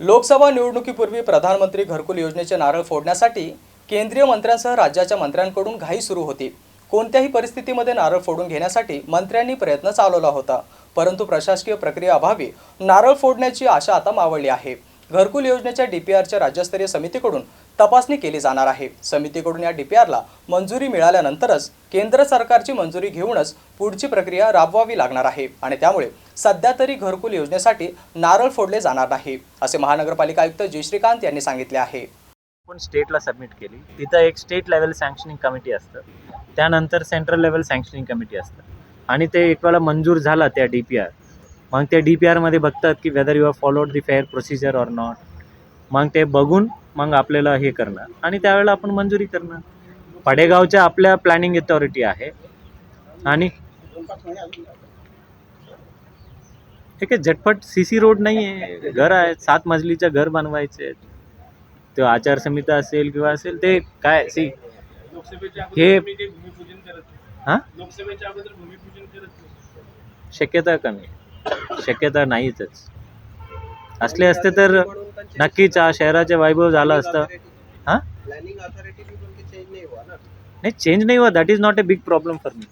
लोकसभा निवडणुकीपूर्वी प्रधानमंत्री घरकुल योजनेचे नारळ फोडण्यासाठी केंद्रीय मंत्र्यांसह राज्याच्या मंत्र्यांकडून घाई सुरू होती. कोणत्याही परिस्थितीमध्ये नारळ फोडून घेण्यासाठी मंत्र्यांनी प्रयत्न चालवला होता. परंतु प्रशासकीय प्रक्रियेअभावी नारळ फोडण्याची आशा आता मावळली आहे. घरकुल योजनेच्या डीपीआरच्या राज्यस्तरीय समितीकडून तपासणी केली जाणार आहे. समितीकडून या डीपीआरला मंजुरी मिळाल्यानंतरच केंद्र सरकारची मंजुरी घेऊनच पुढची प्रक्रिया राबवावी लागणार आहे आणि त्यामुळे सध्या तरी घरकुल योजनेसाठी नारळ फोडले जाणार नाही असे महानगरपालिका आयुक्त जय श्रीकांत यांनी सांगितले आहे. पण स्टेटला सबमिट केली. तिथं एक स्टेट लेवल सँक्शनिंग कमिटी असतं. त्यानंतर सेंट्रल लेवल सँक्शनिंग कमिटी असतं. आणि ते एक वेळा मंजूर झाला त्या डी पी आर. मग त्या डी पी आरमध्ये बघतात की whether you have followed the fair procedure or not मग ते बघून मग आपल्याला हे करणार. आणि त्यावेळेला आपण मंजुरी करणार. पडेगावच्या आपल्या प्लॅनिंग अथॉरिटी आहे. आणि ठीक आहे झटपट सी सी रोड नाही आहे घर आहे. सात मजलीचं घर बनवायचे ते आचारसंहिता असेल किंवा असेल ते काय? सी. हे- ते. हां? लोकसभेच्या अगोदर भूमिपूजन करत नाही. शक्यता कमी. शक्यता नाहीच असले असते तर नक्कीच शहराचे वैभव झालं असतं. हां? प्लॅनिंग अथॉरिटी भी बोल के चेंज नहीं हुआ ना. नाही चेंज नाही हुआ that is not a big problem for me